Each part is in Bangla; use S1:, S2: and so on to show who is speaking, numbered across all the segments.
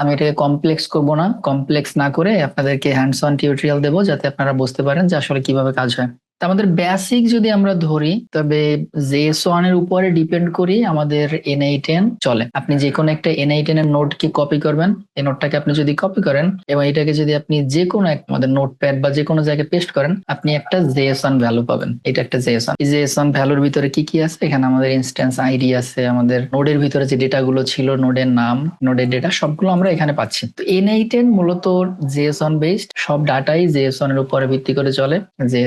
S1: আমি এটাকে কমপ্লেক্স করব না কমপ্লেক্স না করে আপনাদেরকে হ্যান্ডস অন টিউটোরিয়াল দেবো যাতে আপনারা বুঝতে পারেন যে আসলে কিভাবে কাজ হয় আমাদের বেসিক যদি আমরা ধরি তবে জেএস ওয়ান এর উপরে ডিপেন্ড করি আমাদের এনআই টেন চলে আপনি যে কোনো একটা আই টেন এর নোটকে কপি করবেন এই নোটটাকে আপনি যদি কপি করেন এবং এটাকে যদি আপনি যে কোনো এক আমাদের নোটপ্যাড বা যে কোনো জায়গায় পেস্ট করেন আপনি একটা জেএস ওয়ান ভ্যালু পাবেন এটা একটা এস ওয়ান এই এস ওয়ান ভ্যালুর ভিতরে কি কি আছে এখানে আমাদের ইনস্ট্যান্স আইডি আছে আমাদের নোডের ভিতরে যে ডেটা গুলো ছিল নোডের নাম নোডের ডেটা সবগুলো আমরা এখানে পাচ্ছি তো আই টেন মূলত এস ওয়ান বেসড সব ডাটাই জেএস ওয়ান এর উপরে ভিত্তি করে চলে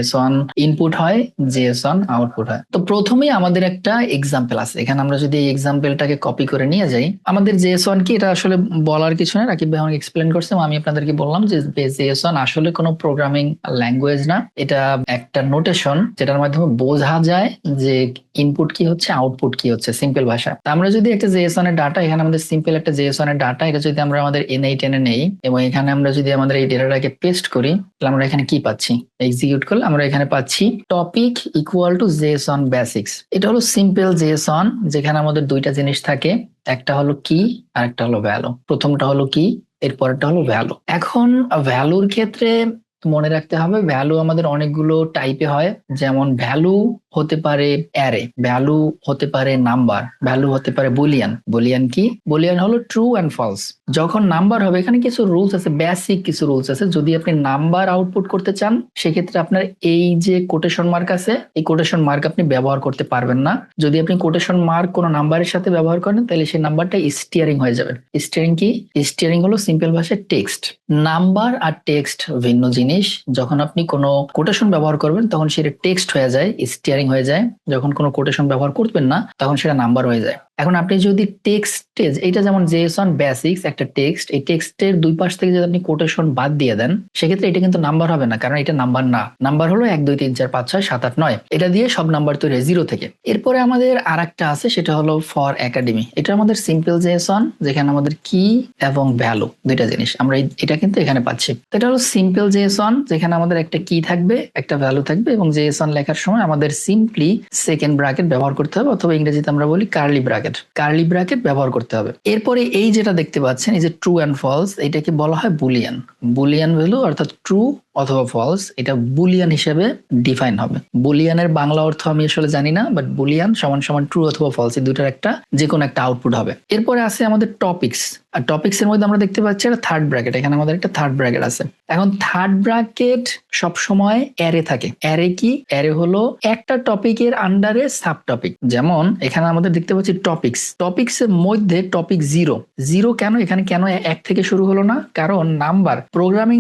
S1: এস ওয়ান ইনপুট হয় জেসন আউটপুট হয় তো প্রথমেই আমাদের একটা এক্সাম্পল আছে এখানে আমরা যদি এই এক্সাম্পলটাকে কপি করে নিয়ে যাই আমাদের জেএস কি এটা আসলে বলার কিছু না রাকিব ভাই এক্সপ্লেন করছে আমি আপনাদেরকে বললাম যে জেএস আসলে কোনো প্রোগ্রামিং ল্যাঙ্গুয়েজ না এটা একটা নোটেশন যেটার মাধ্যমে বোঝা যায় যে ইনপুট কি হচ্ছে আউটপুট কি হচ্ছে সিম্পল ভাষা আমরা যদি একটা জেএসন এর ডাটা এখানে আমাদের সিম্পল একটা জেসনের এর ডাটা এটা যদি আমরা আমাদের এনআই টেনে নেই এবং এখানে আমরা যদি আমাদের এই ডেটাটাকে পেস্ট করি তাহলে আমরা এখানে কি পাচ্ছি এক্সিকিউট করলে আমরা এখানে পাচ্ছি পাচ্ছি topic equal to JSON basics এটা হলো সিম্পল জেসন যেখানে আমাদের দুইটা জিনিস থাকে একটা হলো কি আর একটা হলো ভ্যালু প্রথমটা হলো কি এরপরটা হলো ভ্যালু এখন ভ্যালুর ক্ষেত্রে মনে রাখতে হবে ভ্যালু আমাদের অনেকগুলো টাইপে হয় যেমন ভ্যালু হতে পারে অ্যারে ভ্যালু হতে পারে নাম্বার ভ্যালু হতে পারে বুলিয়ান বুলিয়ান কি বুলিয়ান হলো ট্রু অ্যান্ড ফলস যখন নাম্বার হবে এখানে কিছু রুলস আছে বেসিক কিছু রুলস আছে যদি আপনি নাম্বার আউটপুট করতে চান সেক্ষেত্রে আপনার এই যে কোটেশন মার্ক আছে এই কোটেশন মার্ক আপনি ব্যবহার করতে পারবেন না যদি আপনি কোটেশন মার্ক কোনো নাম্বারের সাথে ব্যবহার করেন তাহলে সেই নাম্বারটা স্টিয়ারিং হয়ে যাবে স্টিয়ারিং কি স্টিয়ারিং হলো সিম্পল ভাষায় টেক্সট নাম্বার আর টেক্সট ভিন্ন জিনিস যখন আপনি কোনো কোটেশন ব্যবহার করবেন তখন সেটা টেক্সট হয়ে যায় স্টিয়ারিং হয়ে যায় যখন কোনো কোটেশন ব্যবহার করবেন না তখন সেটা নাম্বার হয়ে যায় এখন আপনি যদি টেক্সটে এটা যেমন জেসন বেসিক্স একটা টেক্সট এই টেক্সটের দুই পাশ থেকে যদি আপনি কোটেশন বাদ দিয়ে দেন সেক্ষেত্রে এটা কিন্তু নাম্বার হবে না কারণ এটা নাম্বার না নাম্বার হলো এক দুই তিন চার পাঁচ ছয় সাত আট নয় এটা দিয়ে সব নাম্বার তৈরি জিরো থেকে এরপরে আমাদের আর একটা আছে সেটা হলো ফর একাডেমি এটা আমাদের সিম্পল জেসন যেখানে আমাদের কি এবং ভ্যালু দুইটা জিনিস আমরা এটা কিন্তু এখানে পাচ্ছি এটা হলো সিম্পল জেসন যেখানে আমাদের একটা কি থাকবে একটা ভ্যালু থাকবে এবং জেসন লেখার সময় আমাদের সিম্পলি সেকেন্ড ব্রাকেট ব্যবহার করতে হবে অথবা ইংরেজিতে আমরা বলি curly bracket bracket curly bracket ব্যবহার করতে হবে এরপরে এই যেটা দেখতে পাচ্ছেন এই যে ট্রু অ্যান্ড ফলস এটাকে বলা হয় বুলিয়ান বুলিয়ান ভ্যালু অর্থাৎ ট্রু অথবা ফলস এটা বুলিয়ান হিসেবে ডিফাইন হবে বুলিয়ানের বাংলা অর্থ আমি আসলে জানি না বাট বুলিয়ান সমান সমান ট্রু অথবা ফলস এই দুটার একটা যে কোনো একটা আউটপুট হবে এরপরে আছে আমাদের টপিক্স আর টপিক্স এর মধ্যে আমরা দেখতে পাচ্ছি একটা থার্ড ব্র্যাকেট এখানে আমাদের একটা থার্ড ব্র্যাকেট আছে এখন থার্ড ব্র্যাকেট সব সময় অ্যারে থাকে অ্যারে কি অ্যারে হলো একটা টপিকের আন্ডারে সাব টপিক যেমন এখানে আমাদের দেখতে পাচ্ছি টপিকস টপিকস এর মধ্যে টপিক জিরো জিরো কেন এখানে কেন এক থেকে শুরু হলো না কারণ নাম্বার প্রোগ্রামিং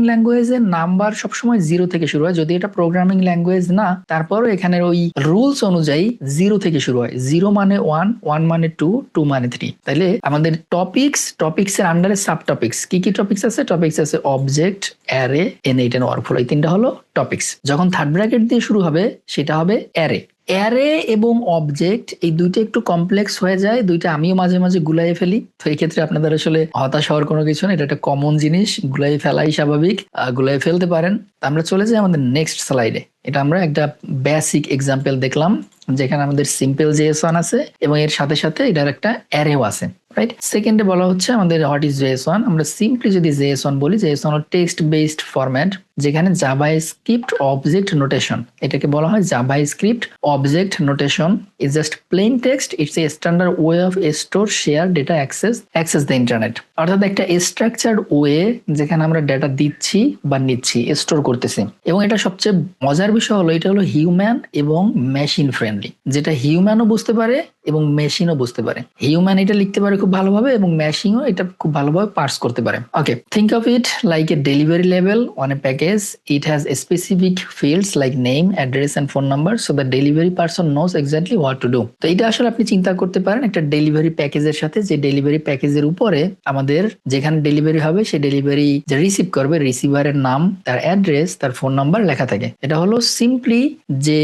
S1: এর নাম্বার সবসময় জিরো থেকে শুরু হয় যদি এটা প্রোগ্রামিং ল্যাঙ্গুয়েজ না তারপরও এখানের ওই রুলস অনুযায়ী জিরো থেকে শুরু হয় জিরো মানে ওয়ান ওয়ান মানে টু টু মানে থ্রি তাহলে আমাদের টপিক্স টপিক্স এর আন্ডারে সাব টপিক্স কি কি টপিক্স আছে টপিক্স আছে object array N eight N workflow এই তিনটা হলো টপিক্স যখন থার্ড ব্র্যাকেট দিয়ে শুরু হবে সেটা হবে অ্যারে অ্যারে এবং অবজেক্ট এই দুইটা একটু কমপ্লেক্স হয়ে যায় দুইটা আমিও মাঝে মাঝে গুলাই ফেলি তো এই ক্ষেত্রে আপনাদের আসলে হতাশ হওয়ার কোনো কিছু না এটা একটা কমন জিনিস গুলাই ফেলাই স্বাভাবিক গুলাই ফেলতে পারেন আমরা চলে যাই আমাদের নেক্সট স্লাইডে এটা আমরা একটা বেসিক এক্সাম্পল দেখলাম যেখানে আমাদের সিম্পল জেএস ওয়ান আছে এবং এর সাথে সাথে এটার একটা অ্যারেও আছে রাইট সেকেন্ডে বলা হচ্ছে আমাদের হোয়াট ইজ জেএস ওয়ান আমরা সিম্পলি যদি জেএস ওয়ান বলি JSON text based format যেখানে জাভা স্ক্রিপ্ট অবজেক্ট নোটেশন এটাকে বলা হয় JavaScript object notation is just plain text it's a standard way of store share data access access the internet অর্থাৎ একটা স্ট্রাকচার্ড ওয়ে যেখানে আমরা ডেটা দিচ্ছি বা নিচ্ছি স্টোর করতেছি এবং এটা সবচেয়ে মজার বিষয় হলো এটা হলো হিউম্যান এবং মেশিন ফ্রেন্ডলি যেটা হিউম্যানও বুঝতে পারে এবং মেশিনও বুঝতে পারে হিউম্যান এটা লিখতে পারে খুব ভালোভাবে এবং মেশিনও এটা খুব ভালোভাবে পার্স করতে পারে okay think of it like a delivery level on a package case, it has specific fields like name, address and phone number so the delivery person knows exactly what to do. তো এটা আসলে আপনি চিন্তা করতে পারেন একটা ডেলিভারি প্যাকেজের সাথে যে ডেলিভারি প্যাকেজের উপরে আমাদের যেখানে ডেলিভারি হবে সেই ডেলিভারি যে রিসিভ করবে রিসিভারের নাম তার অ্যাড্রেস তার ফোন নাম্বার লেখা থাকে এটা হলো সিম্পলি যে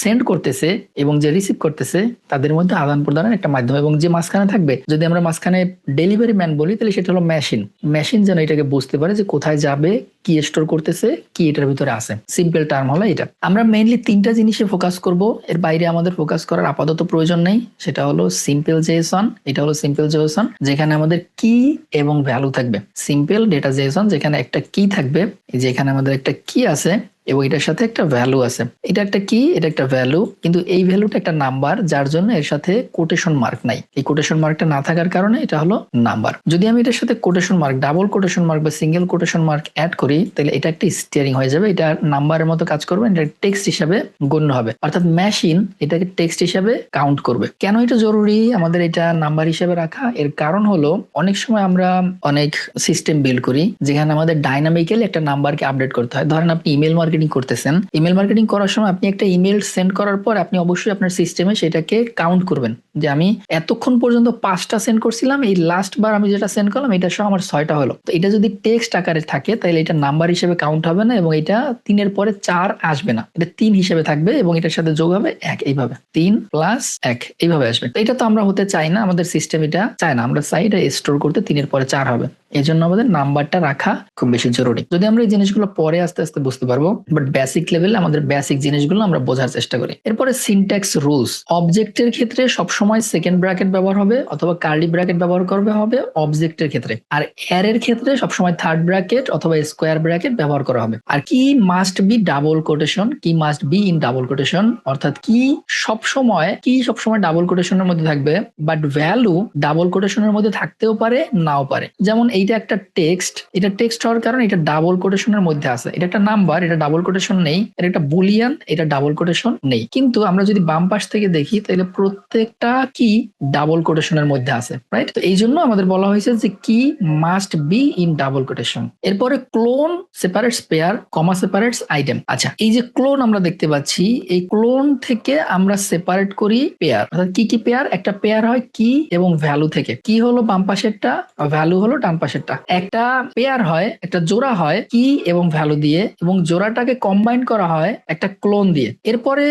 S1: সেন্ড করতেছে এবং যে রিসিভ করতেছে তাদের মধ্যে আদান প্রদানের একটা মাধ্যম এবং যে মাঝখানে থাকবে যদি আমরা মাঝখানে ডেলিভারি ম্যান বলি তাহলে সেটা হলো মেশিন মেশিন যেন এটাকে বুঝতে পারে যে কোথায় যাবে কি স্টোর করতেছে কি এটার ভিতরে আছে সিম্পল টার্ম হলো এটা আমরা মেইনলি তিনটা জিনিসে ফোকাস করব এর বাইরে আমাদের ফোকাস করার আপাতত প্রয়োজন নেই সেটা হলো সিম্পল জেসন এটা হলো সিম্পল জেসন যেখানে আমাদের কি এবং ভ্যালু থাকবে সিম্পল ডেটা জেসন যেখানে একটা কি থাকবে যেখানে আমাদের একটা কি আছে এবং এটার সাথে একটা ভ্যালু আছে এটা একটা কি এটা একটা ভ্যালু কিন্তু এই ভ্যালুটা একটা নাম্বার যার জন্য এর সাথে কোটেশন মার্ক নাই এই কোটেশন মার্কটা না থাকার কারণে এটা হলো নাম্বার যদি আমি এটার সাথে quotation mark double quotation mark বা সিঙ্গেল কোটেশন মার্ক অ্যাড করি তাহলে এটা একটা স্টিয়ারিং হয়ে যাবে এটা নাম্বারের মতো কাজ করবে এটা টেক্সট হিসাবে গণ্য হবে অর্থাৎ মেশিন এটাকে টেক্সট হিসাবে কাউন্ট করবে কেন এটা জরুরি আমাদের এটা নাম্বার হিসাবে রাখা এর কারণ হলো অনেক সময় আমরা অনেক সিস্টেম বিল্ড করি যেখানে আমাদের ডাইনামিক্যালি একটা নাম্বারকে আপডেট করতে হয় ধরেন আপনি ইমেল মার্কেট মার্কেটিং করতেছেন ইমেল মার্কেটিং করার সময় আপনি একটা ইমেল সেন্ড করার পর আপনি অবশ্যই আপনার সিস্টেমে সেটাকে কাউন্ট করবেন যে আমি এতক্ষণ পর্যন্ত পাঁচটা সেন্ড করছিলাম এই লাস্ট বার আমি যেটা সেন্ড করলাম এটা সহ আমার ছয়টা হলো তো এটা যদি টেক্সট আকারে থাকে তাহলে এটা নাম্বার হিসেবে কাউন্ট হবে না এবং এটা তিনের পরে চার আসবে না এটা তিন হিসেবে থাকবে এবং এটার সাথে যোগ হবে এক এইভাবে তিন প্লাস এক এইভাবে আসবে এটা তো আমরা হতে চাই না আমাদের সিস্টেম এটা চায় না আমরা চাই এটা স্টোর করতে তিনের পরে চার হবে এজন্য আমাদের নাম্বারটা রাখা খুব বেশি জরুরি যদি আমরা এই জিনিসগুলো পরে আস্তে আস্তে বুঝতে পারবো বাট বেসিক লেভেলে আমাদের বেসিক জিনিসগুলো আমরা বোঝার চেষ্টা করি এরপরে সিনট্যাক্স রুলস অবজেক্টের ক্ষেত্রে সবসময় সেকেন্ড ব্র্যাকেট ব্যবহার হবে অথবা কার্লি ব্র্যাকেট ব্যবহার করবে হবে অবজেক্টের ক্ষেত্রে আর এর এর ক্ষেত্রে সবসময় থার্ড ব্র্যাকেট অথবা স্কোয়ার ব্র্যাকেট ব্যবহার করা হবে আর key must be double quotation key must be in double quotation অর্থাৎ কি সব সময় কি সব সময় ডাবল কোটেশনের মধ্যে থাকবে বাট ভ্যালু ডাবল কোটেশনের মধ্যে থাকতেও পারে নাও পারে যেমন এই এইটা একটা টেক্সট এটা টেক্সট হওয়ার কারণে এটা ডাবল কোটেশনের মধ্যে আছে এটা একটা নাম্বার এটা ডাবল কোটেশন নেই এটা একটা বুলিয়ান এটা ডাবল কোটেশন নেই কিন্তু আমরা যদি বাম পাশ থেকে দেখি তাহলে প্রত্যেকটা কি ডাবল কোটেশনের মধ্যে আছে রাইট তো এই জন্য আমাদের বলা হয়েছে যে key must be in double quotation এরপরে colon separate pair comma separates item আচ্ছা এই যে ক্লোন আমরা দেখতে পাচ্ছি এই ক্লোন থেকে আমরা সেপারেট করি পেয়ার অর্থাৎ কি কি পেয়ার একটা পেয়ার হয় কি এবং ভ্যালু থেকে কি হলো বাম পাশেরটা ভ্যালু হলো ডান পাশে পাশেরটা একটা পেয়ার হয় একটা জোড়া হয় কি এবং ভ্যালু দিয়ে এবং জোড়াটাকে কম্বাইন করা হয় একটা ক্লোন দিয়ে এরপরে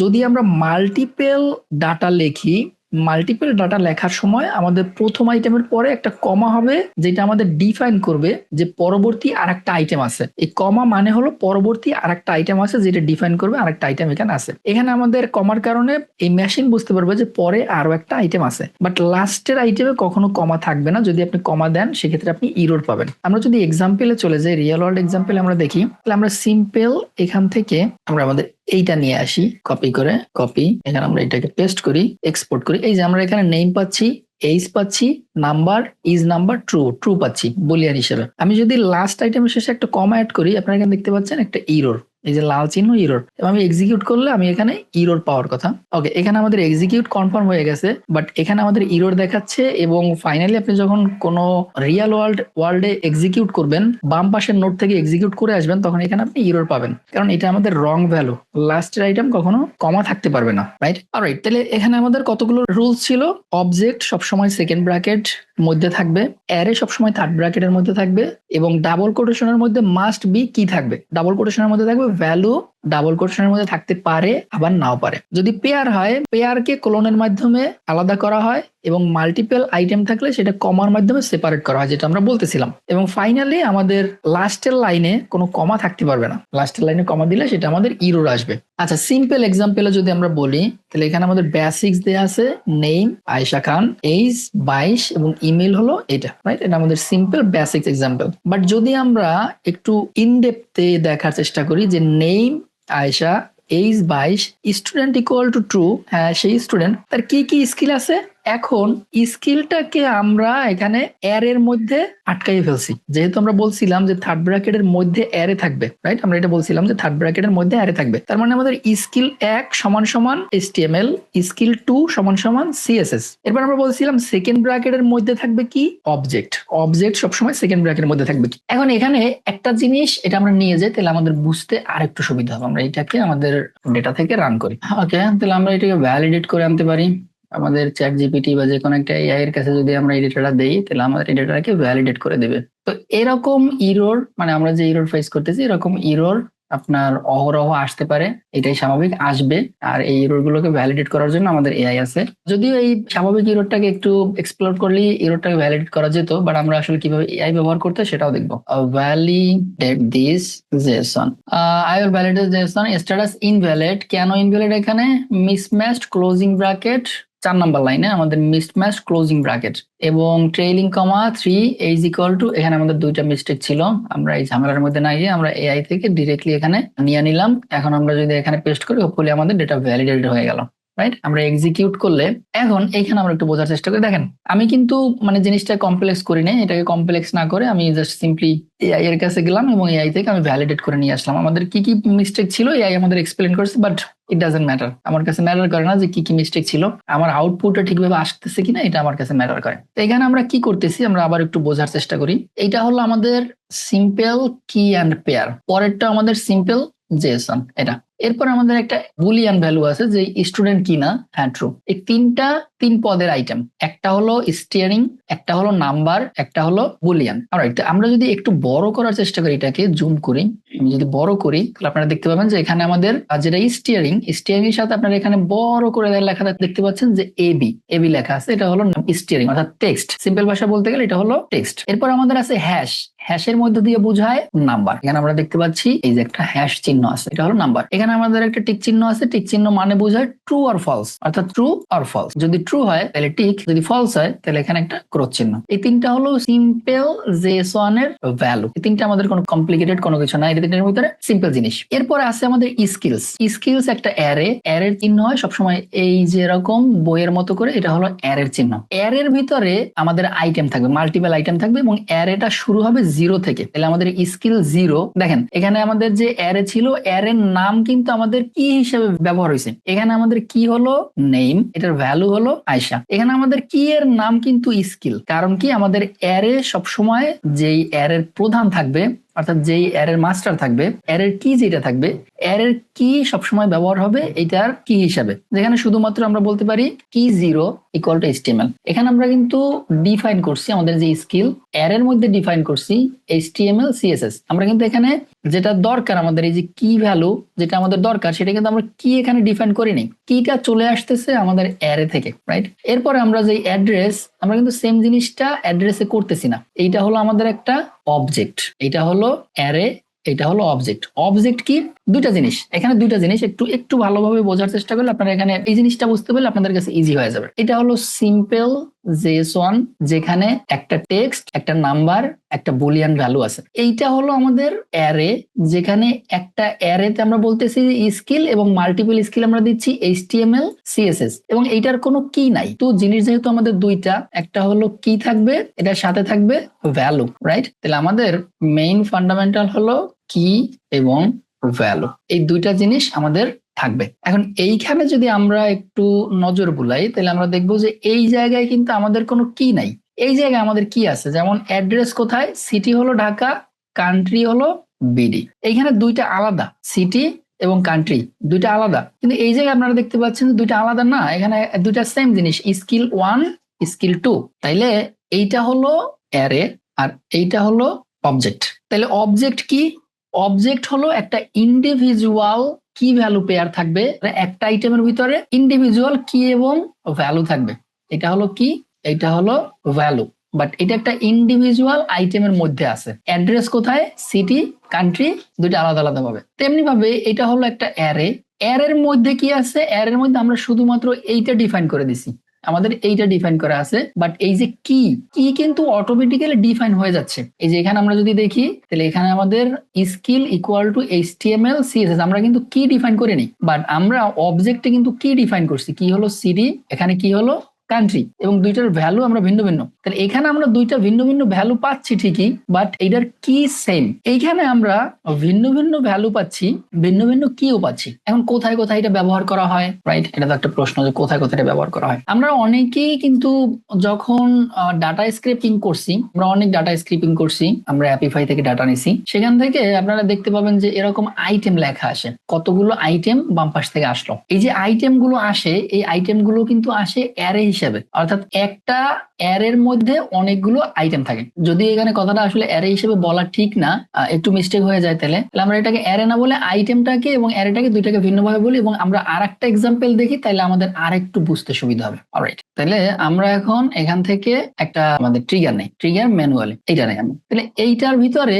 S1: যদি আমরা মাল্টিপেল ডাটা লেখি মাল্টিপল ডাটা লেখার সময় আমাদের প্রথম আইটেমের পরে একটা কমা হবে যেটা আমাদের ডিফাইন করবে যে পরবর্তী আর একটা আইটেম আছে এই কমা মানে হলো পরবর্তী আর একটা আইটেম আছে যেটা ডিফাইন করবে আর একটা আইটেম এখানে আছে এখানে আমাদের কমার কারণে এই মেশিন বুঝতে পারবে যে পরে আরো একটা আইটেম আছে বাট লাস্টের আইটেমে কখনো কমা থাকবে না যদি আপনি কমা দেন সেক্ষেত্রে আপনি ইরোর পাবেন আমরা যদি এক্সাম্পলে চলে যাই রিয়েল ওয়ার্ল্ড এক্সাম্পেল আমরা দেখি তাহলে আমরা সিম্পল এখান থেকে আমরা আমাদের এইটা নিয়ে আসি কপি করে কপি এখানে আমরা এটাকে পেস্ট করি এক্সপোর্ট করি এই যে আমরা এখানে নেম পাচ্ছি এইস পাচ্ছি number is number true true পাচ্ছি বলিয়ান হিসেবে আমি যদি লাস্ট আইটেমের শেষে একটা কমা অ্যাড করি আপনারা এখানে দেখতে পাচ্ছেন একটা ইরোর এই যে লাল চিহ্ন ইরোর এবং আমি এক্সিকিউট করলে আমি এখানে ইরোর পাওয়ার কথা ওকে এখানে আমাদের এক্সিকিউট কনফার্ম হয়ে গেছে বাট এখানে আমাদের ইরোর দেখাচ্ছে এবং ফাইনালি আপনি যখন কোনো রিয়াল ওয়ার্ল্ড ওয়ার্ল্ডে এক্সিকিউট করবেন বাম পাশের নোট থেকে এক্সিকিউট করে আসবেন তখন এখানে আপনি ইরোর পাবেন কারণ এটা আমাদের রং ভ্যালু লাস্টের আইটেম কখনো কমা থাকতে পারবে না রাইট আর রাইট তাহলে এখানে আমাদের কতগুলো রুলস ছিল অবজেক্ট সবসময় সেকেন্ড ব্র্যাকেট মধ্যে থাকবে অ্যারে সবসময় থার্ড ব্র্যাকেটের মধ্যে থাকবে এবং ডাবল কোটেশনের মধ্যে মাস্ট বি কি থাকবে ডাবল কোটেশনের মধ্যে থাকবে ভ্যালু ডাবল কোটেশনের মধ্যে থাকতে পারে আবার নাও পারে যদি পেয়ার হয় পেয়ারকে কোলনের মাধ্যমে আলাদা করা হয় এবং মাল্টিপল আইটেম থাকলে সেটা কমার মাধ্যমে সেপারেট করা হয় যেটা আমরা বলতেছিলাম এবং ফাইনালি আমাদের লাস্টের লাইনে কোনো কমা থাকতে পারবে না লাস্টের লাইনে কমা দিলে সেটা আমাদের ইরোর আসবে আচ্ছা সিম্পল এক্সাম্পলে যদি আমরা বলি তাহলে এখানে আমাদের বেসিক্স দেয়া আছে নেম আয়েশা খান এইজ বাইশ এবং ইমেল হলো এটা রাইট এটা আমাদের সিম্পল বেসিক্স এক্সাম্পল বাট যদি আমরা একটু ইনডেপথে দেখার চেষ্টা করি যে নেম আয়েশা এইজ বাইশ স্টুডেন্ট ইকুয়াল টু ট্রু হ্যাঁ সেই স্টুডেন্ট তার কি কি স্কিল আছে এখন স্কিলটাকে আমরা এখানে এর এর মধ্যে আটকাই ফেলছি যেহেতু আমরা বলছিলাম যে থার্ড ব্র্যাকেটের মধ্যে এরে থাকবে রাইট আমরা এটা বলছিলাম যে থার্ড ব্র্যাকেটের মধ্যে এরে থাকবে তার মানে আমাদের স্কিল এক সমান সমান এসটিএমএল স্কিল টু সমান সমান সিএসএস এরপর আমরা বলছিলাম সেকেন্ড ব্র্যাকেটের মধ্যে থাকবে কি অবজেক্ট অবজেক্ট সবসময় সেকেন্ড ব্র্যাকেটের মধ্যে থাকবে কি এখন এখানে একটা জিনিস এটা আমরা নিয়ে যাই তাহলে আমাদের বুঝতে আরেকটু সুবিধা হবে আমরা এটাকে আমাদের ডেটা থেকে রান করি ওকে তাহলে আমরা এটাকে ভ্যালিডেট করে আনতে পারি আমাদের চ্যাট জিপিটি বা যে কোনো একটা এআই এর কাছে যদি আমরা এই ডেটাটা দেই তাহলে আমাদের এই ডেটাটাকে ভ্যালিডেট করে দেবে তো এরকম ইরোর মানে আমরা যে ইরোর ফেস করতেছি এরকম ইরোর আপনার অহরহ আসতে পারে এটাই স্বাভাবিক আসবে আর এই ইরোর গুলোকে ভ্যালিডেট করার জন্য আমাদের এআই আছে যদিও এই স্বাভাবিক ইরোরটাকে একটু এক্সপ্লোর করলে ইরোরটাকে ভ্যালিডেট করা যেত বাট আমরা আসলে কিভাবে এআই ব্যবহার করতে সেটাও দেখবো validate this JSON I will validate JSON status invalid কেন ইনভ্যালিড এখানে মিসম্যাচড ক্লোজিং ব্র্যাকেট চার নাম্বার লাইনে আমাদের মিসম্যাচ ক্লোজিং ব্রাকেট এবং trailing comma three age equal to এখানে আমাদের দুইটা মিস্টেক ছিল আমরা এই ঝামেলার মধ্যে না গিয়ে আমরা এআই থেকে ডিরেক্টলি এখানে নিয়ে নিলাম এখন আমরা যদি এখানে পেস্ট করি হোপফুলি আমাদের ডেটা ভ্যালিডেটেড হয়ে গেল রাইট আমরা এক্সিকিউট করলে এখন এইখানে আমরা একটু বোঝার চেষ্টা করি দেখেন আমি কিন্তু মানে জিনিসটা কমপ্লেক্স করি নাই এটাকে কমপ্লেক্স না করে আমি জাস্ট সিম্পলি এআই এর কাছে গেলাম এবং এআই থেকে আমি ভ্যালিডেট করে নিয়ে আসলাম আমাদের কি কি মিস্টেক ছিল এআই আমাদের এক্সপ্লেন করেছে বাট ইট ডাজেন্ট ম্যাটার আমার কাছে ম্যাটার করে না যে কি কি মিস্টেক ছিল আমার আউটপুটটা ঠিকভাবে আসতেছে কিনা এটা আমার কাছে ম্যাটার করে তো এখানে আমরা কি করতেছি আমরা আবার একটু বোঝার চেষ্টা করি এটা হলো আমাদের সিম্পল কি অ্যান্ড পেয়ার পরেরটা আমাদের সিম্পল জেসন এটা এরপর আমাদের একটা বুলিয়ান ভ্যালু আছে যে স্টুডেন্ট কিনা হ্যাঁ ট্রু এই তিনটা তিন পদের আইটেম একটা হলো স্টিয়ারিং একটা হলো নাম্বার একটা হলো বুলিয়ান রাইট আমরা যদি একটু বড় করার চেষ্টা করি এটাকে জুম করি আমি যদি বড় করি তাহলে আপনারা দেখতে পাবেন যে এখানে আমাদের যেটা স্টিয়ারিং স্টিয়ারিং এর সাথে আপনারা এখানে বড় করে লেখা দেখতে পাচ্ছেন যে এবি এবি লেখা আছে এটা হলো স্টিয়ারিং অর্থাৎ টেক্সট সিম্পল ভাষা বলতে গেলে এটা হলো টেক্সট এরপর আমাদের আছে হ্যাশ হ্যাশের মধ্যে দিয়ে বোঝায় নাম্বার এখানে আমরা দেখতে পাচ্ছি এই যে একটা হ্যাশ চিহ্ন আছে এটা হলো নাম্বার এখানে আমাদের একটা টিক চিহ্ন আছে টিক চিহ্ন মানে বোঝায় ট্রু আর ফলস অর্থাৎ ট্রু আর ফলস যদি ট্রু হয় তাহলে টিক যদি ফলস হয় তাহলে এখানে একটা ক্রোধ চিহ্ন এই তিনটা হলো সিম্পল জেস ওয়ান এর ভ্যালু এই তিনটা আমাদের কোনো কমপ্লিকেটেড কোনো কিছু না এটা তিনটার ভিতরে সিম্পল জিনিস এরপরে আছে আমাদের স্কিলস স্কিলস একটা অ্যারে অ্যারের চিহ্ন হয় সবসময় এই যেরকম বইয়ের মতো করে এটা হলো অ্যারের চিহ্ন অ্যারের ভিতরে আমাদের আইটেম থাকবে মাল্টিপল আইটেম থাকবে এবং অ্যারেটা শুরু হবে জিরো থেকে তাহলে আমাদের স্কিল জিরো দেখেন এখানে আমাদের যে অ্যারে ছিল অ্যারের নাম কিন্তু আমাদের কি হিসেবে ব্যবহার হয়েছে এখানে আমাদের কি হলো নেম এটার ভ্যালু হলো আয়সা এখানে আমাদের কি এর নাম কিন্তু স্কিল কারণ কি আমাদের অ্যারে সবসময় যেই অ্যারের প্রধান থাকবে অর্থাৎ যেই অ্যারের মাস্টার থাকবে অ্যারের কি যেটা থাকবে অ্যারের কি সবসময় ব্যবহার হবে এটার কি হিসাবে যেখানে শুধুমাত্র আমরা বলতে পারি কি জিরো ইকুয়াল টু এইচটিএমএল এখানে আমরা কিন্তু ডিফাইন করছি আমাদের যে স্কিল অ্যারের মধ্যে ডিফাইন করছি এইচটিএমএল সিএসএস আমরা কিন্তু এখানে যেটা দরকার আমাদের এই যে কি ভ্যালু যেটা আমাদের দরকার সেটা কিন্তু আমরা কি এখানে ডিফাইন করি নি কিটা চলে আসতেছে আমাদের অ্যারে থেকে রাইট এরপরে আমরা যে অ্যাড্রেস আমরা কিন্তু সেম জিনিসটা অ্যাড্রেসে করতেছি না এইটা হলো আমাদের একটা অবজেক্ট এটা হলো অ্যারে এটা হলো অবজেক্ট অবজেক্ট কি দুইটা জিনিস এখানে দুইটা জিনিস একটু একটু ভালোভাবে বোঝার চেষ্টা করলে আপনারা এখানে এই জিনিসটা বুঝতে পারলে আপনাদের কাছে ইজি হয়ে যাবে এটা হলো সিম্পল জেএস ওয়ান যেখানে একটা টেক্সট একটা নাম্বার একটা বুলিয়ান ভ্যালু আছে এইটা হলো আমাদের অ্যারে যেখানে একটা অ্যারেতে আমরা বলতেছি স্কিল এবং মাল্টিপল স্কিল আমরা দিচ্ছি এইচটিএমএল সিএসএস এবং এইটার কোনো কি নাই তো জিনিস যেহেতু আমাদের দুইটা একটা হলো কি থাকবে এটার সাথে থাকবে ভ্যালু রাইট তাহলে আমাদের মেইন ফান্ডামেন্টাল হলো কি এবং ভ্যালু এই দুইটা জিনিস আমাদের থাকবে এখন এইখানে যদি আমরা একটু নজর বুলাই তাহলে আমরা দেখবো যে এই জায়গায় কিন্তু আমাদের কোনো কি নাই এই জায়গায় আমাদের কি আছে যেমন অ্যাড্রেস কোথায় সিটি হলো ঢাকা কান্ট্রি হলো বিডি এইখানে দুইটা আলাদা সিটি এবং কান্ট্রি দুইটা আলাদা কিন্তু এই জায়গায় আপনারা দেখতে পাচ্ছেন দুইটা আলাদা না এখানে দুইটা সেম জিনিস স্কিল ওয়ান স্কিল টু তাইলে এইটা হলো অ্যারে আর এইটা হলো অবজেক্ট তাহলে অবজেক্ট কি অবজেক্ট হলো একটা ইন্ডিভিজুয়াল কি ভ্যালু পেয়ার থাকবে মানে একটা আইটেমের ভিতরে ইন্ডিভিজুয়াল কি এবং ভ্যালু থাকবে এটা হলো কি এটা হলো ভ্যালু বাট এটা একটা ইন্ডিভিজুয়াল আইটেমের মধ্যে আছে অ্যাড্রেস কোথায় সিটি কান্ট্রি দুইটা আলাদা আলাদা ভাবে তেমনি ভাবে এটা হলো একটা অ্যারে অ্যারের মধ্যে কি আছে অ্যারের মধ্যে আমরা শুধুমাত্র এইটা ডিফাইন করে দিছি আমাদের এইটা ডিফাইন করা আছে বাট এই যে কি কি কিন্তু অটোমেটিক্যালি ডিফাইন হয়ে যাচ্ছে এই যে এখানে আমরা যদি দেখি তাহলে এখানে আমাদের skill equal to H T M L CSS আমরা কিন্তু কি ডিফাইন করিনি বাট আমরা অবজেক্টে কিন্তু কি ডিফাইন করছি কি হলো সিডি এখানে কি হলো কান্ট্রি এবং দুইটার ভ্যালু আমরা ভিন্ন ভিন্ন তাহলে এখানে আমরা দুইটা ভিন্ন ভিন্ন ভ্যালু পাচ্ছি ঠিকই বাট এইটার কি সেম এইখানে আমরা ভিন্ন ভিন্ন ভ্যালু পাচ্ছি ভিন্ন ভিন্ন কিও পাচ্ছি এখন কোথায় কোথায় এটা ব্যবহার করা হয় রাইট এটা তো একটা প্রশ্ন যে কোথায় কোথায় ব্যবহার করা হয় আমরা অনেকেই কিন্তু যখন ডাটা স্ক্রিপিং করছি আমরা অনেক ডাটা স্ক্রিপিং করছি আমরা অ্যাপিফাই থেকে ডাটা নিছি সেখান থেকে আপনারা দেখতে পাবেন যে এরকম আইটেম লেখা আসে কতগুলো আইটেম বাম পাশ থেকে আসলো এই যে আইটেম গুলো আসে এই আইটেম গুলো কিন্তু আসে অ্যারে হিসাবে অর্থাৎ একটা অ্যারের মধ্যে অনেকগুলো আইটেম থাকে যদি এখানে কথাটা আসলে অ্যারে হিসেবে বলা ঠিক না একটু মিস্টেক হয়ে যায় তাহলে তাহলে আমরা এটাকে অ্যারে না বলে আইটেমটাকে এবং অ্যারেটাকে দুইটাকে ভিন্নভাবে বলি এবং আমরা আর একটা এক্সাম্পল দেখি তাহলে আমাদের আর একটু বুঝতে সুবিধা হবে অলরাইট তাহলে আমরা এখন এখান থেকে একটা আমাদের ট্রিগার নেই ট্রিগার ম্যানুয়ালি এইটা নেই আমি তাহলে এইটার ভিতরে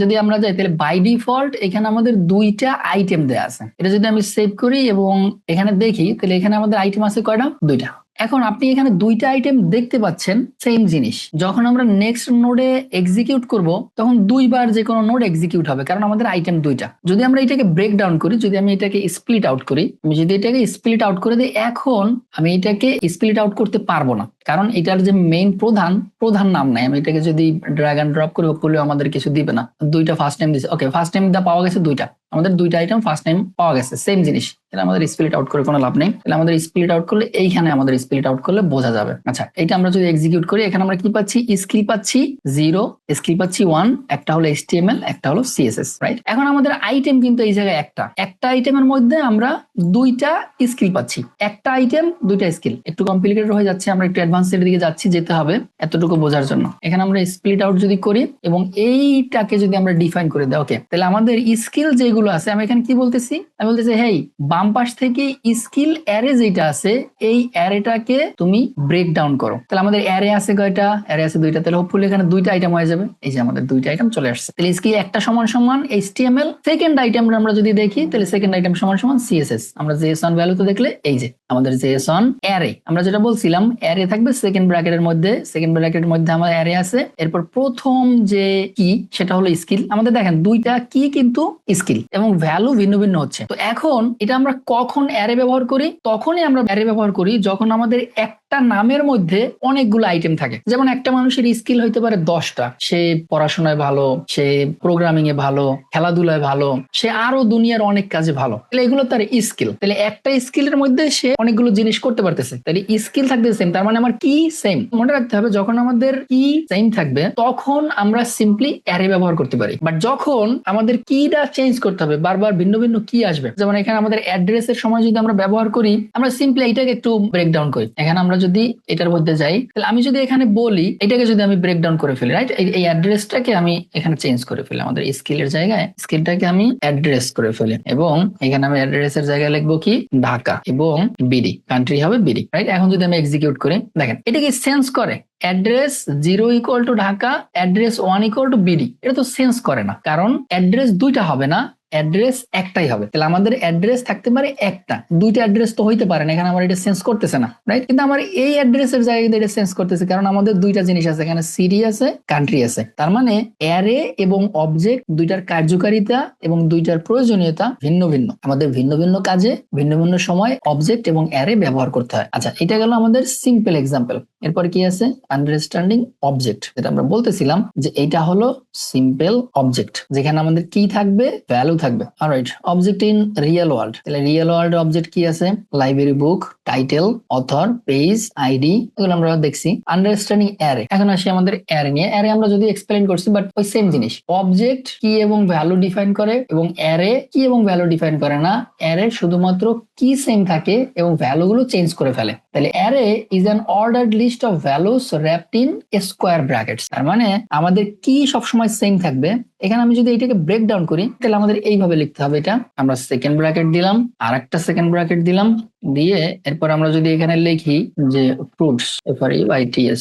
S1: যদি আমরা যাই তাহলে বাই ডিফল্ট এখানে আমাদের দুইটা আইটেম দেওয়া আছে এটা যদি আমি সেভ করি এবং এখানে দেখি তাহলে এখানে আমাদের আইটেম আছে কয়টা দুইটা এখন আপনি এখানে দুইটা আইটেম দেখতে পাচ্ছেন সেম জিনিস যখন আমরা নেক্সট নোডে এক্সিকিউট করব তখন দুইবার যে কোনো নোড এক্সিকিউট হবে কারণ আমাদের আইটেম দুইটা যদি আমরা এটাকে ব্রেক ডাউন করি যদি আমি এটাকে স্প্লিট আউট করি আমি যদি এটাকে স্প্লিট আউট করে দিই এখন আমি এটাকে স্প্লিট আউট করতে পারবো না কারণ এটার যে মেইন প্রধান প্রধান নাম নাই আমি এটাকে যদি ড্রাগ অ্যান্ড ড্রপ করি করলেও আমাদের কিছু দিবে না দুইটা ফার্স্ট টাইম দিছে ওকে ফার্স্ট টাইম দা পাওয়া গেছে দুইটা আমাদের দুইটা আইটেম ফার্স্ট টাইম পাওয়া গেছে সেম জিনিস তাহলে আমাদের স্প্লিট আউট করে কোনো লাভ নেই তাহলে আমাদের স্প্লিট আউট করলে এইখানে আমাদের স্প্লিট আউট করলে বোঝা যাবে আচ্ছা এটা আমরা যদি এক্সিকিউট করি এখানে আমরা কি পাচ্ছি স্কিল পাচ্ছি জিরো স্কিল পাচ্ছি ওয়ান একটা হলো এসটিএমএল একটা হলো সিএসএস রাইট এখন আমাদের আইটেম কিন্তু এই জায়গায় একটা একটা আইটেমের মধ্যে আমরা দুইটা স্কিল পাচ্ছি একটা আইটেম দুইটা স্কিল একটু কমপ্লিকেটেড হয়ে যাচ্ছে আমরা একটু এর দিকে যাচ্ছি যেতে হবে এতটুকু বোঝার জন্য এখানে আমরা স্প্লিট আউট যদি করি এবং এইটাকে যদি আমরা ডিফাইন করে দেয় ওকে তাহলে আমাদের স্কিল যেগুলো গুলো আছে আমি এখানে কি বলতেছি আমি বলতেছি হেই বাম পাশ থেকে স্কিল অ্যারে যেটা আছে এই অ্যারেটাকে তুমি ব্রেক ডাউন করো তাহলে আমাদের অ্যারে আছে কয়টা অ্যারে আছে দুইটা তাহলে হোপফুলি এখানে দুইটা আইটেম হয়ে যাবে এই যে আমাদের দুইটা আইটেম চলে আসছে তাহলে স্কিল একটা সমান সমান এইচটিএমএল সেকেন্ড আইটেম আমরা যদি দেখি তাহলে সেকেন্ড আইটেম সমান সমান সিএসএস আমরা জেএস অন ভ্যালুতে দেখলে এই যে আমাদের জেএস অ্যারে আমরা যেটা বলছিলাম অ্যারে থাকবে সেকেন্ড ব্র্যাকেটের মধ্যে সেকেন্ড ব্র্যাকেটের মধ্যে আমার অ্যারে আছে এরপর প্রথম যে কি সেটা হলো স্কিল আমাদের দেখেন দুইটা কি কিন্তু স্কিল এবং ভ্যালু ভিন্ন ভিন্ন হচ্ছে তো এখন এটা আমরা কখন অ্যারে ব্যবহার করি তখনই আমরা অ্যারে ব্যবহার করি যখন আমাদের এক তার নামের মধ্যে অনেকগুলো আইটেম থাকে যেমন একটা মানুষের স্কিল হইতে পারে দশটা সে পড়াশোনায় ভালো সে প্রোগ্রামিং এ ভালো খেলাধুলায় ভালো সে আরো দুনিয়ার অনেক কাজে ভালো তাহলে এগুলো তার স্কিল তাহলে একটা স্কিলের মধ্যে সে অনেকগুলো জিনিস করতে পারতেছে তাহলে স্কিল থাকতে সেম তার মানে আমার কি সেম মনে রাখতে হবে যখন আমাদের কি সেম থাকবে তখন আমরা সিম্পলি অ্যারে ব্যবহার করতে পারি বাট যখন আমাদের কিটা চেঞ্জ করতে হবে বারবার ভিন্ন ভিন্ন কি আসবে যেমন এখানে আমাদের অ্যাড্রেসের সময় যদি আমরা ব্যবহার করি আমরা সিম্পলি এইটাকে একটু ব্রেকডাউন করি এখানে আমরা যদি এটার মধ্যে যাই তাহলে আমি যদি এখানে বলি এটাকে যদি আমি ব্রেকডাউন করে ফেলি রাইট এই অ্যাড্রেসটাকে আমি এখানে চেঞ্জ করে ফেলি আমাদের স্কিলের জায়গায় স্কিলটাকে আমি অ্যাড্রেস করে ফেলি এবং এখানে আমি অ্যাড্রেসের জায়গায় লিখবো কি ঢাকা এবং বিডি কান্ট্রি হবে বিডি রাইট এখন যদি আমি এক্সিকিউট করি দেখেন এটা কি সেন্স করে address zero equal to Dhaka address one equal to BD এটা তো সেন্স করে না কারণ অ্যাড্রেস দুইটা হবে না অ্যাড্রেস একটাই হবে তাহলে আমাদের অ্যাড্রেস থাকতে পারে একটা দুইটা অ্যাড্রেস তো হইতে পারে না এখানে আমার এটা সেন্স করতেছে না রাইট কিন্তু আমার এই অ্যাড্রেসের জায়গায় কিন্তু এটা সেন্স করতেছে কারণ আমাদের দুইটা জিনিস আছে এখানে সিটি আছে কান্ট্রি আছে তার মানে অ্যারে এবং অবজেক্ট দুইটার কার্যকারিতা এবং দুইটার প্রয়োজনীয়তা ভিন্ন ভিন্ন আমাদের ভিন্ন ভিন্ন কাজে ভিন্ন ভিন্ন সময় অবজেক্ট এবং অ্যারে ব্যবহার করতে হয় আচ্ছা এটা গেল আমাদের সিম্পল এক্সাম্পল এরপর কি আছে আন্ডারস্ট্যান্ডিং অবজেক্ট যেটা আমরা বলতেছিলাম যে এটা হলো সিম্পল অবজেক্ট যেখানে আমাদের কি থাকবে ভ্যালু থাকবে right object in real world তাহলে রিয়েল ওয়ার্ল্ড অবজেক্ট কি আছে library book title author page ID এগুলো আমরা দেখছি আন্ডারস্ট্যান্ডিং অ্যারে এখন আসি আমাদের অ্যারে নিয়ে অ্যারে আমরা যদি এক্সপ্লেন করছি বাট ওই সেম জিনিস অবজেক্ট কি এবং ভ্যালু ডিফাইন করে এবং অ্যারে কি এবং ভ্যালু ডিফাইন করে না অ্যারে শুধুমাত্র কি সেম থাকে এবং ভ্যালুগুলো চেঞ্জ করে ফেলে তাহলে array is an order list list values values wrapped in square তার মানে আমাদের কি সবসময় সেম থাকবে এখানে আমি যদি এটাকে ব্রেক ডাউন করি তাহলে আমাদের এইভাবে লিখতে হবে এটা আমরা সেকেন্ড ব্র্যাকেট দিলাম আর একটা সেকেন্ড ব্র্যাকেট দিলাম দিয়ে এরপর আমরা যদি এখানে লিখি যে fruits F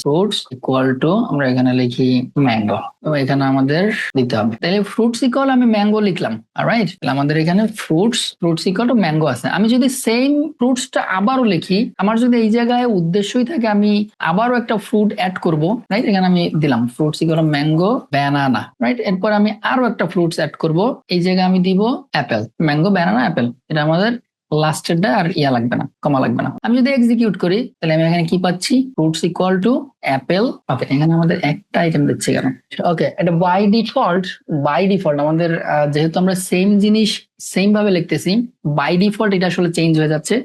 S1: fruits equal to আমরা এখানে লিখি ম্যাঙ্গো তো এখানে আমাদের দিতে হবে তাহলে ফ্রুটস ইকল আমি ম্যাঙ্গো লিখলাম রাইট আমাদের এখানে fruits fruits equal to mango আছে আমি যদি সেম ফ্রুটসটা আবারও লিখি আমার যদি এই জায়গায় উদ্দেশ্যই থাকে আমি আবারও একটা ফ্রুট অ্যাড করব রাইট এখানে আমি দিলাম fruits equal mango banana right এরপর আমি আরো একটা ফ্রুটস অ্যাড করব এই জায়গায় আমি দিব অ্যাপেল ম্যাঙ্গো ব্যানানা অ্যাপেল এটা আমাদের লাস্টেরটা আর ইয়া লাগবে না কমা লাগবে না আমি যদি এক্সিকিউট করি তাহলে আমি এখানে কি পাচ্ছি fruits equal to apple okay এখানে আমাদের একটা আইটেম দিচ্ছে কেন ওকে এটা বাই ডিফল্ট বাই ডিফল্ট আমাদের যেহেতু আমরা সেম জিনিস সেম ভাবে লিখতেছি বাই ডিফল্ট এটা আসলে চেঞ্জ হয়ে যাচ্ছে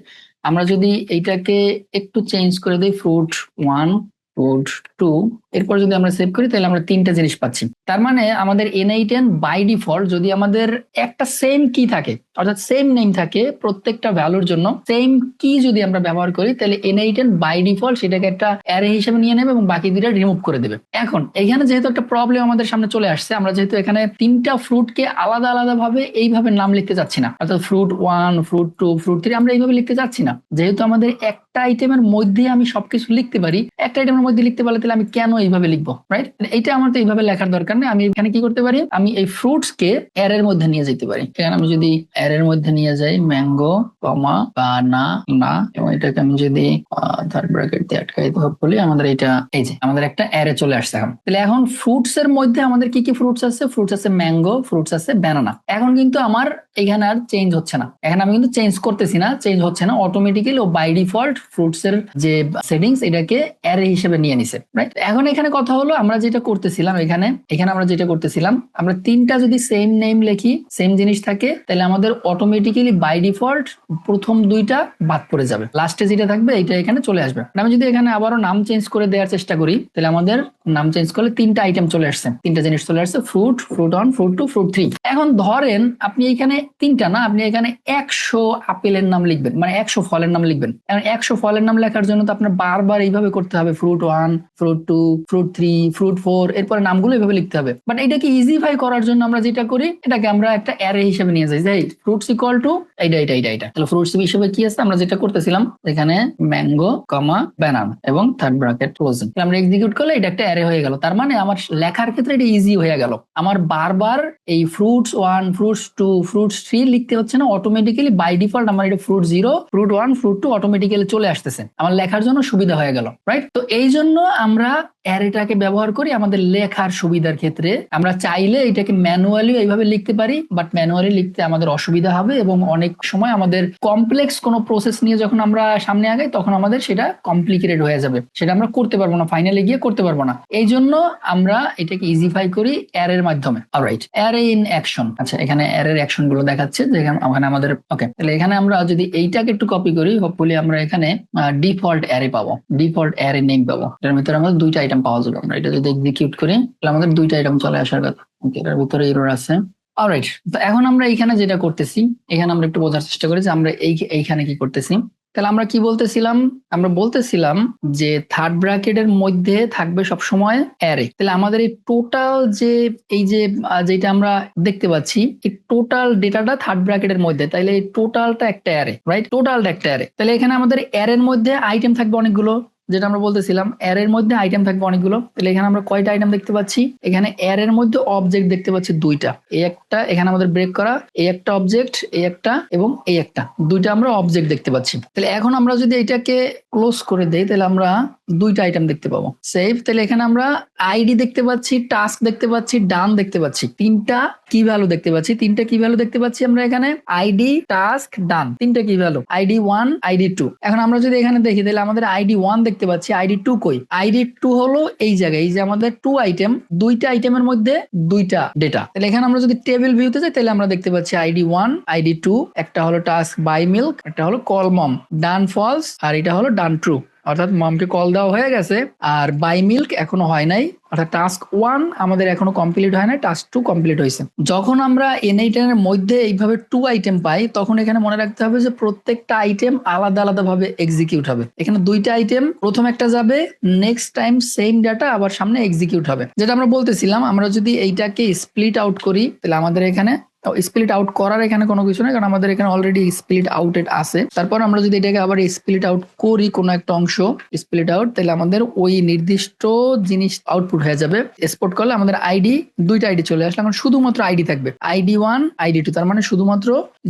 S1: আমরা যদি এইটাকে একটু চেঞ্জ করে দিই ফ্রুট ওয়ান রোড টু এরপর যদি আমরা সেভ করি তাহলে আমরা তিনটা জিনিস পাচ্ছি তার মানে আমাদের এনআই টেন বাই ডিফল্ট যদি আমাদের একটা সেম কি থাকে অর্থাৎ সেম নেম থাকে প্রত্যেকটা ভ্যালুর জন্য সেম কি যদি আমরা ব্যবহার করি তাহলে এনআইটেন বাই ডিফল্ট সেটাকে একটা অ্যারে হিসেবে নিয়ে নেবে এবং বাকি দুটা রিমুভ করে দেবে এখন এখানে যেহেতু একটা প্রবলেম আমাদের সামনে চলে আসছে আমরা যেহেতু এখানে তিনটা ফ্রুটকে আলাদা আলাদা ভাবে এইভাবে নাম লিখতে চাচ্ছি না অর্থাৎ fruit one fruit two fruit three আমরা এইভাবে লিখতে চাচ্ছি না যেহেতু আমাদের একটা আইটেমের মধ্যে আমি সবকিছু লিখতে পারি একটা আইটেমের মধ্যে লিখতে পারলে তাহলে আমি কেন এইভাবে লিখবো রাইট এটা আমার তো এইভাবে লেখার দরকার নেই আমি এখানে কি করতে পারি আমি এই ফ্রুটস কে এর মধ্যে নিয়ে যেতে পারি এখানে আমি যদি এর মধ্যে নিয়ে যাই ম্যাঙ্গো কমা বা না না এবং এটাকে আমি যদি থার্ড ব্র্যাকেট দিয়ে আটকাই বলি আমাদের এটা এই যে আমাদের একটা অ্যারে চলে আসছে এখন তাহলে এখন ফ্রুটস এর মধ্যে আমাদের কি কি ফ্রুটস আছে ফ্রুটস আছে ম্যাঙ্গো ফ্রুটস আছে ব্যানানা এখন কিন্তু আমার এখানে আর চেঞ্জ হচ্ছে না এখন আমি কিন্তু চেঞ্জ করতেছি না চেঞ্জ হচ্ছে না অটোমেটিক্যালি ও বাই ডিফল্ট ফ্রুটস এর যে সেটিংস এটাকে অ্যারে হিসেবে নিয়ে নিছে রাইট এখন এখানে কথা হলো আমরা যেটা করতেছিলাম এখানে এখানে আমরা যেটা করতেছিলাম আমরা তিনটা যদি সেম নেম লিখি সেম জিনিস থাকে তাহলে আমাদের অটোমেটিক্যালি বাই ডিফল্ট প্রথম দুইটা বাদ পড়ে যাবে লাস্টে যেটা থাকবে এটা এখানে চলে আসবে মানে আমি যদি এখানে আবারও নাম চেঞ্জ করে দেওয়ার চেষ্টা করি তাহলে আমাদের নাম চেঞ্জ করলে তিনটা আইটেম চলে আসছে তিনটা জিনিস চলে আসছে fruit fruit one fruit two fruit three এখন ধরেন আপনি এখানে তিনটা না আপনি এখানে একশো আপেলের নাম লিখবেন মানে একশো ফলের নাম লিখবেন একশো ফলের নাম লেখার জন্য তো আপনার বারবার এইভাবে করতে হবে fruit one fruit two fruit three fruit four এরপরে নামগুলো এইভাবে লিখতে হবে বাট এটাকে ইজিফাই করার জন্য আমরা যেটা করি এটাকে আমরা একটা অ্যারে হিসেবে নিয়ে যাই যাই ফ্রুটস ইকুয়াল টু এইটা এটা এটা এটা তাহলে ফ্রুটস হিসেবে কি আছে আমরা যেটা করতেছিলাম এখানে ম্যাঙ্গো কমা ব্যানানা এবং থার্ড ব্রাকেট ফ্রোজেন আমরা এক্সিকিউট করলে এটা একটা অ্যারে হয়ে গেল তার মানে আমার লেখার ক্ষেত্রে এটা ইজি হয়ে গেল আমার বারবার এই fruits one fruits two fruits three লিখতে হচ্ছে না অটোমেটিক্যালি বাই ডিফল্ট আমার এটা fruit zero fruit one fruit two automatically চলে আসতেছে আমার লেখার জন্য সুবিধা হয়ে গেল রাইট তো এই জন্য আমরা অ্যারেটাকে ব্যবহার করি আমাদের লেখার সুবিধার ক্ষেত্রে আমরা চাইলে এটাকে ম্যানুয়ালি এইভাবে লিখতে পারি বাট ম্যানুয়ালি লিখতে আমাদের অসুবিধা সুবিধা হবে এবং অনেক সময় আমাদের কমপ্লেক্স কোনো প্রসেস নিয়ে যখন আমরা সামনে আগাই তখন আমাদের সেটা কমপ্লিকেটেড হয়ে যাবে সেটা আমরা করতে পারবো না ফাইনালে গিয়ে করতে পারবো না এই জন্য আমরা এটাকে ইজিফাই করি অ্যার এর মাধ্যমে রাইট অ্যারে ইন অ্যাকশন আচ্ছা এখানে অ্যার এর অ্যাকশন গুলো দেখাচ্ছে যেখানে ওখানে আমাদের ওকে তাহলে এখানে আমরা যদি এইটাকে একটু কপি করি হোপফুলি আমরা এখানে ডিফল্ট অ্যারে পাবো ডিফল্ট অ্যারে নেম পাবো এটার ভিতরে আমাদের দুইটা আইটেম পাওয়া যাবে আমরা এটা যদি এক্সিকিউট করি তাহলে আমাদের দুইটা আইটেম চলে আসার কথা এটার ভিতরে এরর আছে অলরাইট তো এখন আমরা এখানে যেটা করতেছি এখানে আমরা একটু বোঝার চেষ্টা করি যে আমরা এই এইখানে কি করতেছি তাহলে আমরা কি বলতেছিলাম আমরা বলতেছিলাম যে থার্ড ব্র্যাকেটের মধ্যে থাকবে সবসময় সময় অ্যারে তাহলে আমাদের এই টোটাল যে এই যে যেটা আমরা দেখতে পাচ্ছি এই টোটাল ডেটাটা থার্ড এর মধ্যে তাহলে এই টোটালটা একটা অ্যারে রাইট টোটালটা একটা অ্যারে তাহলে এখানে আমাদের অ্যারের মধ্যে আইটেম থাকবে অনেকগুলো যেটা আমরা বলতেছিলাম এর এর মধ্যে আইটেম থাকবে অনেকগুলো তাহলে এখানে আমরা কয়টা আইটেম দেখতে পাচ্ছি এখানে এর এর মধ্যে অবজেক্ট দেখতে পাচ্ছি দুইটা এই একটা এখানে আমাদের ব্রেক করা এই একটা অবজেক্ট এই একটা এবং এই একটা দুইটা আমরা অবজেক্ট দেখতে পাচ্ছি তাহলে এখন আমরা যদি এটাকে ক্লোজ করে দেই তাহলে আমরা দুইটা আইটেম দেখতে পাবো সেভ তাহলে এখানে আমরা আইডি দেখতে পাচ্ছি টাস্ক দেখতে পাচ্ছি ডান দেখতে পাচ্ছি তিনটা কি ভ্যালু দেখতে পাচ্ছি তিনটা কি ভ্যালু দেখতে পাচ্ছি আমরা এখানে আইডি টাস্ক ডান তিনটা কি value ID one ID two এখন আমরা যদি এখানে দেখি তাহলে আমাদের আইডি ওয়ান দেখতে পাচ্ছি আইডি টু কই আইডি টু হলো এই জায়গায় এই যে আমাদের টু আইটেম দুইটা আইটেমের মধ্যে দুইটা ডেটা তাহলে এখানে আমরা যদি টেবিল ভিউতে যাই তাহলে আমরা দেখতে পাচ্ছি আইডি ওয়ান আইডি টু একটা হলো টাস্ক বাই মিল্ক একটা হলো কলমম ডান ফলস আর এটা হলো ডান ট্রু অর্থাৎ মমকে কল দেওয়া হয়ে গেছে আর বাই মিল্ক এখনো হয় নাই অর্থাৎ টাস্ক ওয়ান আমাদের এখনো কমপ্লিট হয় নাই টাস্ক টু কমপ্লিট হয়েছে যখন আমরা এন এর মধ্যে এইভাবে টু আইটেম পাই তখন এখানে মনে রাখতে হবে যে প্রত্যেকটা আইটেম আলাদা আলাদা ভাবে এক্সিকিউট হবে এখানে দুইটা আইটেম প্রথম একটা যাবে নেক্সট টাইম সেম ডাটা আবার সামনে এক্সিকিউট হবে যেটা আমরা বলতেছিলাম আমরা যদি এইটাকে স্প্লিট আউট করি তাহলে আমাদের এখানে স্প্লিট আউট করার এখানে কোনো কিছু নেই কারণ আমাদের এখানে অলরেডি স্প্লিট আউটেড আছে তারপর আমরা যদি এটাকে আবার স্প্লিট আউট করি কোনো একটা অংশ স্প্লিট আউট তাহলে আমাদের ওই নির্দিষ্ট জিনিস আউটপুট হয়ে যাবে এক্সপোর্ট করলে আমাদের আইডি দুইটা আইডি চলে আসলে আমার শুধুমাত্র আইডি থাকবে আইডি ওয়ান আইডি টু তার মানে শুধুমাত্র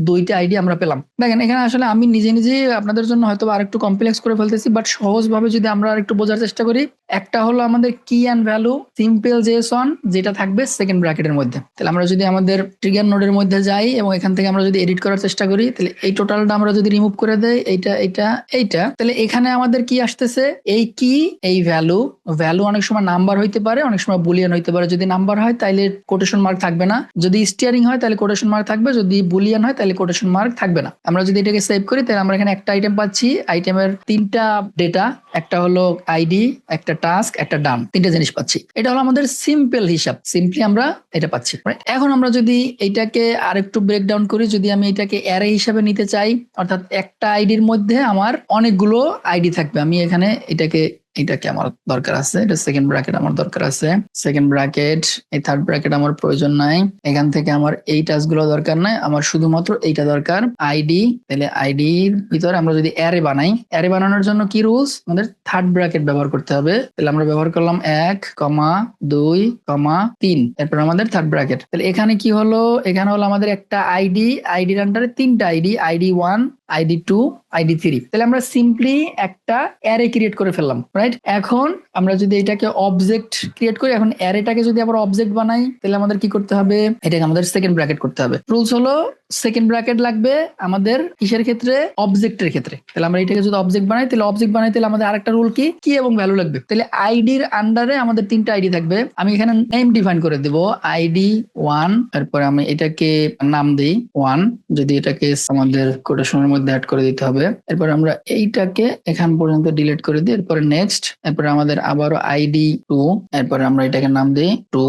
S1: দুইটা আইডি আমরা পেলাম দেখেন এখানে আসলে আমি নিজে নিজে আপনাদের জন্য হয়তো আর একটু কমপ্লেক্স করে ফেলতেছি বাট সহজভাবে যদি আমরা আর একটু বোঝার চেষ্টা করি একটা হলো আমাদের কি অ্যান্ড ভ্যালু সিম্পল জেস যেটা থাকবে সেকেন্ড ব্র্যাকেটের মধ্যে তাহলে আমরা যদি আমাদের ট্রিগার নোড মোডের মধ্যে যাই এবং এখান থেকে আমরা যদি এডিট করার চেষ্টা করি তাহলে এই টোটালটা আমরা যদি রিমুভ করে দেই এইটা এইটা এইটা তাহলে এখানে আমাদের কি আসতেছে এই কি এই ভ্যালু ভ্যালু অনেক সময় নাম্বার হইতে পারে অনেক সময় বুলিয়ান হইতে পারে যদি নাম্বার হয় তাহলে কোটেশন মার্ক থাকবে না যদি স্টিয়ারিং হয় তাহলে কোটেশন মার্ক থাকবে যদি বুলিয়ান হয় তাহলে কোটেশন মার্ক থাকবে না আমরা যদি এটাকে সেভ করি তাহলে আমরা এখানে একটা আইটেম পাচ্ছি আইটেমের তিনটা ডেটা একটা হলো আইডি একটা টাস্ক একটা ডান তিনটা জিনিস পাচ্ছি এটা হলো আমাদের সিম্পল হিসাব সিম্পলি আমরা এটা পাচ্ছি এখন আমরা যদি এটা এটাকে আরেকটু ব্রেকডাউন করি যদি আমি এটাকে অ্যারে হিসাবে নিতে চাই অর্থাৎ একটা আইডির মধ্যে আমার অনেকগুলো আইডি থাকবে আমি এখানে এটাকে এটা এটাকে আমার দরকার আছে এটা সেকেন্ড ব্র্যাকেট আমার দরকার আছে সেকেন্ড ব্র্যাকেট এই থার্ড ব্র্যাকেট আমার প্রয়োজন নাই এখান থেকে আমার এই গুলো দরকার নাই আমার শুধুমাত্র এইটা দরকার আইডি তাহলে আইডির ভিতরে আমরা যদি অ্যারে বানাই অ্যারে বানানোর জন্য কি রুলস আমাদের থার্ড ব্র্যাকেট ব্যবহার করতে হবে তাহলে আমরা ব্যবহার করলাম এক কমা দুই কমা তিন এরপর আমাদের থার্ড ব্র্যাকেট তাহলে এখানে কি হলো এখানে হলো আমাদের একটা আইডি আইডির আন্ডারে তিনটা ID ID one ID two ID three তাহলে আমরা সিম্পলি একটা অ্যারে ক্রিয়েট করে ফেললাম রাইট এখন আমরা যদি এটাকে অবজেক্ট ক্রিয়েট করি এখন অ্যারেটাকে যদি আবার অবজেক্ট বানাই তাহলে আমাদের কি করতে হবে এটাকে আমাদের সেকেন্ড ব্র্যাকেট করতে হবে রুলস হলো সেকেন্ড ব্র্যাকেট লাগবে আমাদের কিসের ক্ষেত্রে অবজেক্টের ক্ষেত্রে তাহলে আমরা এটাকে যদি অবজেক্ট বানাই তাহলে অবজেক্ট বানাই তাহলে আমাদের আরেকটা রুল কি কি এবং ভ্যালু লাগবে তাহলে আইডির আন্ডারে আমাদের তিনটা আইডি থাকবে আমি এখানে নেম ডিফাইন করে দেব আইডি ওয়ান এরপর আমি এটাকে নাম দিই ওয়ান যদি এটাকে আমাদের কোটেশনের মধ্যে অ্যাড করে দিতে হবে এরপর আমরা এইটাকে এখান পর্যন্ত ডিলিট করে দিই এরপরে নেক্সট নেক্সট এরপরে আমাদের আবারও আইডি টু এরপরে আমরা এটাকে নাম দিই টু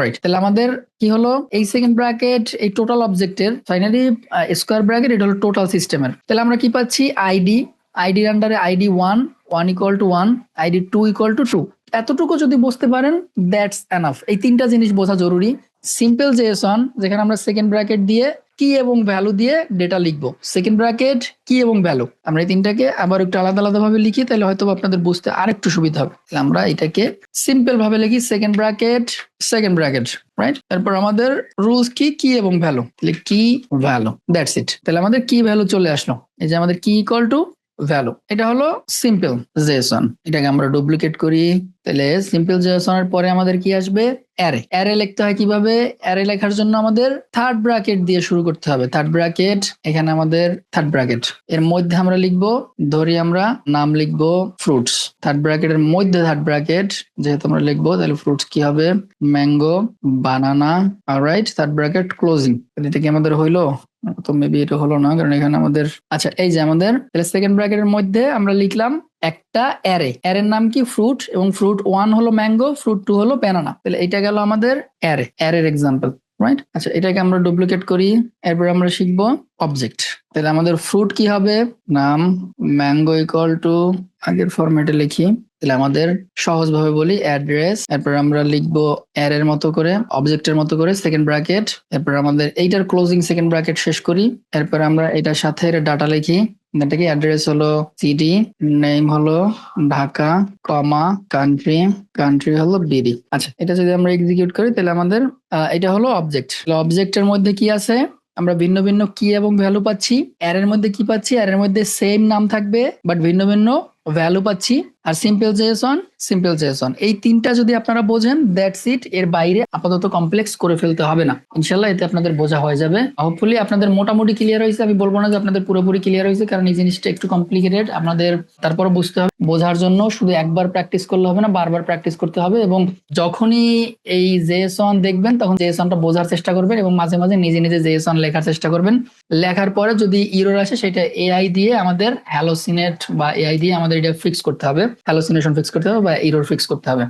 S1: রাইট তাহলে আমাদের কি হলো এই সেকেন্ড ব্র্যাকেট এই টোটাল অবজেক্টের ফাইনালি স্কোয়ার ব্র্যাকেট এটা হলো টোটাল সিস্টেমের তাহলে আমরা কি পাচ্ছি আইডি আইডির আন্ডারে ID one one equal to one ID two equal to two এতটুকু যদি বুঝতে পারেন দ্যাটস এনাফ এই তিনটা জিনিস বোঝা জরুরি সিম্পল জেসন যেখানে আমরা সেকেন্ড ব্র্যাকেট দিয়ে কি এবং ভ্যালু দিয়ে ডেটা লিখবো সেকেন্ড ব্র্যাকেট কি এবং ভ্যালু আমরা এই তিনটাকে আবার একটু আলাদা আলাদা ভাবে লিখি তাহলে হয়তো আপনাদের বুঝতে আরেকটু সুবিধা হবে আমরা এটাকে সিম্পল ভাবে লিখি second bracket second bracket right তারপর আমাদের রুলস কি কি এবং ভ্যালু তাহলে কি ভ্যালু দ্যাটস ইট তাহলে আমাদের কি ভ্যালু চলে আসলো এই যে আমাদের কি ইকুয়াল টু ভ্যালু এটা হলো সিম্পল জেসন এটাকে আমরা ডুপ্লিকেট করি তাহলে সিম্পল জেসনের পরে আমাদের কি আসবে অ্যারে অ্যারে লিখতে হয় কিভাবে অ্যারে লেখার জন্য আমাদের থার্ড ব্র্যাকেট দিয়ে শুরু করতে হবে থার্ড ব্র্যাকেট এখানে আমাদের থার্ড ব্র্যাকেট এর মধ্যে আমরা লিখব ধরি আমরা নাম লিখব ফ্রুটস থার্ড এর মধ্যে থার্ড ব্র্যাকেট যেহেতু আমরা লিখব তাহলে ফ্রুটস কি হবে mango banana right third bracket closing এটা কি আমাদের হইলো তো মেবি এটা হলো না কারণ এখানে আমাদের আচ্ছা এই যে আমাদের সেকেন্ড ব্র্যাকেটের মধ্যে আমরা লিখলাম একটা অ্যারে অ্যারের নাম কি ফ্রুট এবং ফ্রুট ওয়ান হলো ম্যাঙ্গো ফ্রুট টু হলো ব্যানানা তাহলে এটা গেল আমাদের অ্যারে অ্যারের এক্সাম্পল রাইট আচ্ছা এটাকে আমরা ডুপ্লিকেট করি এরপর আমরা শিখবো অবজেক্ট তাহলে আমাদের ফ্রুট কি হবে নাম ম্যাঙ্গো ইকুয়াল টু আগের ফরম্যাটে লিখি তাহলে আমাদের সহজভাবে বলি অ্যাড্রেস এরপর আমরা লিখবো এর এর মতো করে অবজেক্টের মতো করে সেকেন্ড ব্র্যাকেট এরপর আমাদের এইটার ক্লোজিং সেকেন্ড ব্র্যাকেট শেষ করি এরপর আমরা এটার সাথে ডাটা লিখি এটা কি অ্যাড্রেস হলো সিডি নেম হলো ঢাকা কমা কান্ট্রি কান্ট্রি হলো বিডি আচ্ছা এটা যদি আমরা এক্সিকিউট করি তাহলে আমাদের এটা হলো অবজেক্ট অবজেক্টের মধ্যে কি আছে আমরা ভিন্ন ভিন্ন কি এবং ভ্যালু পাচ্ছি এর মধ্যে কি পাচ্ছি এর মধ্যে সেম নাম থাকবে বাট ভিন্ন ভিন্ন ভ্যালু পাচ্ছি আর সিম্পল জেসন সিম্পল জেসন এই তিনটা যদি আপনারা বোঝেন দ্যাটস ইট এর বাইরে আপাতত কমপ্লেক্স করে ফেলতে হবে না ইনশাল্লাহ এতে আপনাদের বোঝা হয়ে যাবে হোপফুলি আপনাদের মোটামুটি ক্লিয়ার হয়েছে আমি বলবো না যে আপনাদের পুরোপুরি ক্লিয়ার হয়েছে কারণ এই জিনিসটা একটু কমপ্লিকেটেড আপনাদের তারপর বুঝতে হবে বোঝার জন্য শুধু একবার প্র্যাকটিস করলে হবে না বারবার প্র্যাকটিস করতে হবে এবং যখনই এই জেসন দেখবেন তখন জেসনটা বোঝার চেষ্টা করবেন এবং মাঝে মাঝে নিজে নিজে জেসন লেখার চেষ্টা করবেন লেখার পরে যদি ইরোর আসে সেটা এআই দিয়ে আমাদের হ্যালোসিনেট বা এআই দিয়ে আমাদের এটা ফিক্স করতে হবে হ্যালোসিনেশন ফিক্স করতে হবে বা ইরোর ফিক্স করতে হবে